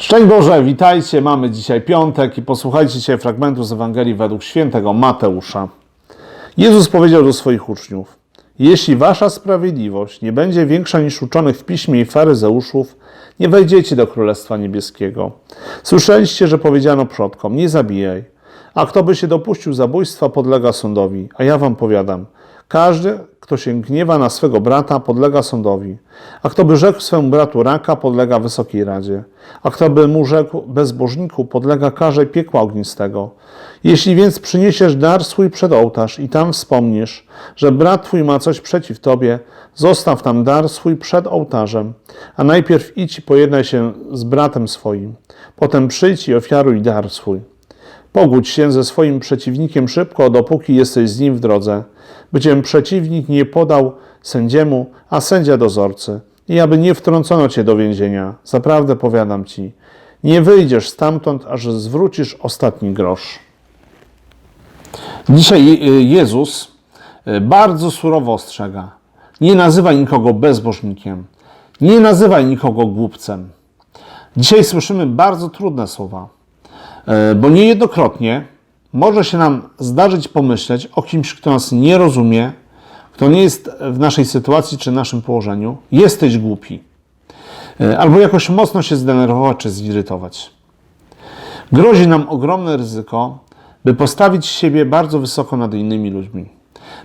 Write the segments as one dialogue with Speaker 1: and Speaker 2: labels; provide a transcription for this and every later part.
Speaker 1: Szczęść Boże, witajcie. Mamy dzisiaj piątek i posłuchajcie dzisiaj fragmentu z Ewangelii według świętego Mateusza. Jezus powiedział do swoich uczniów: Jeśli wasza sprawiedliwość nie będzie większa niż uczonych w piśmie i faryzeuszów, nie wejdziecie do Królestwa Niebieskiego. Słyszeliście, że powiedziano przodkom: Nie zabijaj. A kto by się dopuścił zabójstwa, podlega sądowi. A ja wam powiadam: każdy, kto się gniewa na swego brata, podlega sądowi. A kto by rzekł swemu bratu raka, podlega wysokiej radzie. A kto by mu rzekł bezbożniku, podlega karze piekła ognistego. Jeśli więc przyniesiesz dar swój przed ołtarz i tam wspomnisz, że brat twój ma coś przeciw tobie, zostaw tam dar swój przed ołtarzem, a najpierw idź i pojednaj się z bratem swoim. Potem przyjdź i ofiaruj dar swój. Pogódź się ze swoim przeciwnikiem szybko, dopóki jesteś z nim w drodze, by cię przeciwnik nie podał sędziemu, a sędzia dozorcy, i aby nie wtrącono cię do więzienia. Zaprawdę powiadam ci, nie wyjdziesz stamtąd, aż zwrócisz ostatni grosz. Dzisiaj y, Jezus y, bardzo surowo ostrzega. Nie nazywaj nikogo bezbożnikiem. Nie nazywaj nikogo głupcem. Dzisiaj słyszymy bardzo trudne słowa, y, bo niejednokrotnie może się nam zdarzyć pomyśleć o kimś, kto nas nie rozumie, kto nie jest w naszej sytuacji czy naszym położeniu. Jesteś głupi. Y, Albo jakoś mocno się zdenerwować czy zirytować. Grozi nam ogromne ryzyko, by postawić siebie bardzo wysoko nad innymi ludźmi,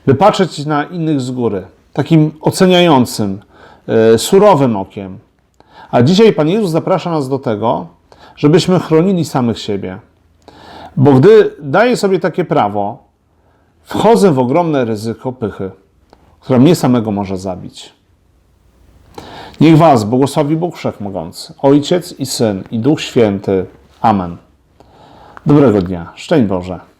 Speaker 1: by patrzeć na innych z góry, takim oceniającym, e, surowym okiem. A dzisiaj Pan Jezus zaprasza nas do tego, żebyśmy chronili samych siebie. Bo gdy daję sobie takie prawo, wchodzę w ogromne ryzyko pychy, która mnie samego może zabić. Niech Was błogosławi Bóg Wszechmogący, Ojciec i Syn i Duch Święty. Amen. Dobrego dnia. Szczęść Boże.